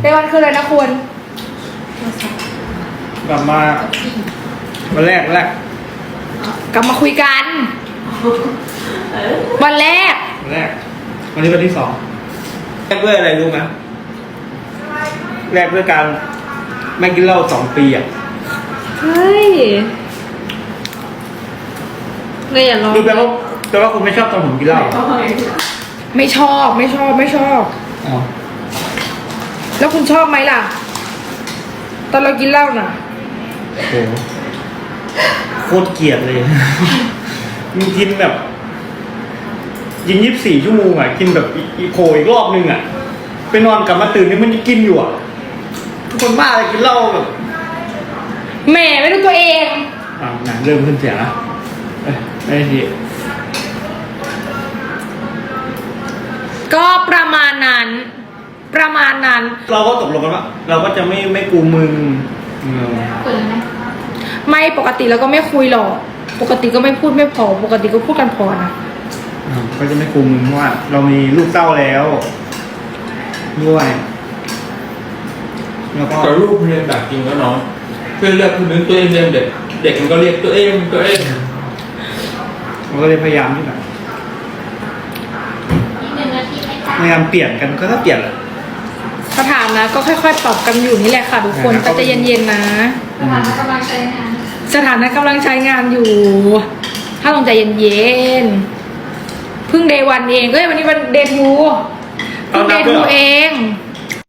เดวันคืออะไรนะคุณกลับมาวันแรกวันแรกกลับมาคุยกัน วันแรกวันแรก วันนี้วันที่สองแรกด้วยอะไรรู้ไหมแรกด้วยการไม่กินเหล้าสองปีอะเฮ้ยเลยอย่าลองรู้ไหมว่าแต่ว่าคุณไม่ชอบตอนผมกินเหล้าไม่ชอบไม่ชอบไม่ชอบ อ๋อ แล้วคุณชอบไหมล่ะ ตอนเรากินเหล้าน่ะโหโคตรเกลียดเลยมีกินแบบยิงยี่สิบสี่ชั่วโมงอะ กินแบบอีอีโคอีกรอบนึงอะ ไปนอนกลับมาตื่นนี่มันยังกินอยู่อะ ทุกคนบ้าเลยกินเหล้าแบบแหมไม่รู้ตัวเอง อ่าหนังเริ่มขึ้นเสียงแล้วเอ้ยไม่ได้ทีก็ประมาณนั้น ประมาณนั้น เราก็ตกลงกันว่า เราก็จะไม่ไม่กูมึงเออไม่ปกติเราก็ไม่คุยหรอก ปกติก็ไม่พูดไม่พอ ปกติก็พูดกันพอนะอ่าก็จะไม่กูมึงเพราะว่า เรามีลูกเต้าแล้วด้วยแล้วก็ แต่ลูกเรียนแบบจริงแล้วเนาะเพื่อนเลือกคนนึงตัวเองเรียนเด็ก เด็กมันก็เรียกตัวเองตัวเองเราก็เลยพยายามที่แบบพยายามเปลี่ยนกันก็ถ้าเปลี่ยนแหละ สถานะ ก็ค่อยๆปรับกันอยู่นี่แหละค่ะทุกคนอ่าแต่ใจะเย็นๆนะอืมกำลังใช้งาน สถานะกำลังใช้งานอยู่ ถ้าลองใจเย็นๆเพิ่งเดย์วันเองเอ้ยวันนี้วันเดย์ทูเพิ่งเดย์ทูเองเ